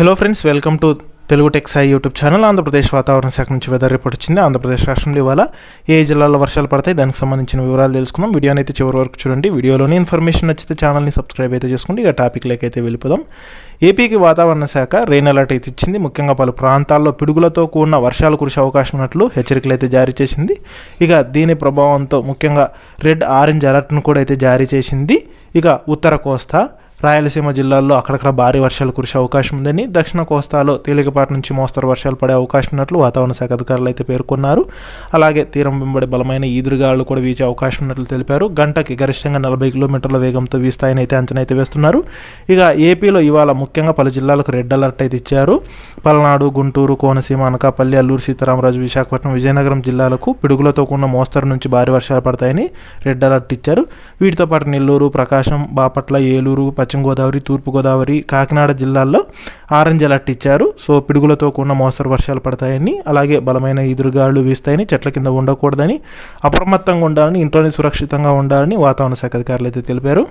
Hello friends welcome to Telugu టెక్సాయి YouTube channel Andhra Pradesh వాతావరణ శాఖ నుంచి వెదర్ రిపోర్ట్ వచ్చింది. ఆంధ్రప్రదేశ్ రాష్ట్రంలో ఇవాళ ఏ జిల్లాల్లో వర్షాలు పడతాయి దానికి సంబంధించిన వివరాలు తెలుసుకుందాం. వీడియోని అయితే చివరి వరకు చూడండి. వీడియోలోని ఇన్ఫర్మేషన్ నచ్చితే ఛానల్ని సబ్స్క్రైబ్ అయితే చేసుకోండి. ఇక టాపిక్లోకి అయితే వెళ్ళిపోదాం. ఏపీకి వాతావరణ శాఖ రెయిన్ అలర్ట్ అయితే ఇచ్చింది. ముఖ్యంగా పలు ప్రాంతాల్లో పిడుగులతో కూడిన వర్షాలు కురిసే అవకాశం ఉన్నట్లు హెచ్చరికలు అయితే జారీ చేసింది. ఇక దీని ప్రభావంతో ముఖ్యంగా రెడ్ ఆరెంజ్ అలర్ట్ను కూడా అయితే జారీ చేసింది. ఇక ఉత్తర కోస్తా రాయలసీమ జిల్లాల్లో అక్కడక్కడ భారీ వర్షాలు కురిసే అవకాశం ఉందని దక్షిణ కోస్తాలో తేలికపాటి నుంచి మోస్తరు వర్షాలు పడే అవకాశం ఉన్నట్లు వాతావరణ శాఖ అధికారులు అయితే పేర్కొన్నారు. అలాగే తీరం వెంబడి బలమైన ఈదురుగాలు కూడా వీచే అవకాశం ఉన్నట్లు తెలిపారు. గంటకి గరిష్టంగా నలభై కిలోమీటర్ల వేగంతో వీస్తాయని అయితే అంచనా అయితే వేస్తున్నారు. ఇక ఏపీలో ఇవాళ ముఖ్యంగా పలు జిల్లాలకు రెడ్ అలర్ట్ అయితే ఇచ్చారు. పల్నాడు గుంటూరు కోనసీమ అనకాపల్లి అల్లూరు సీతారామరాజు విశాఖపట్నం విజయనగరం జిల్లాలకు పిడుగులతో కూడిన మోస్తరు నుంచి భారీ వర్షాలు పడతాయని రెడ్ అలర్ట్ ఇచ్చారు. వీటితో పాటు నెల్లూరు ప్రకాశం బాపట్ల ఏలూరు పశ్చిమ గోదావరి తూర్పు గోదావరి కాకినాడ జిల్లాల్లో ఆరెంజ్ అలర్ట్ ఇచ్చారు. సో పిడుగులతో కూడిన మోస్తరు వర్షాలు పడతాయని అలాగే బలమైన ఎదురుగాళ్ళు వీస్తాయని చెట్ల కింద ఉండకూడదని అప్రమత్తంగా ఉండాలని ఇంట్లోనే సురక్షితంగా ఉండాలని వాతావరణ శాఖ అధికారులు అయితే తెలిపారు.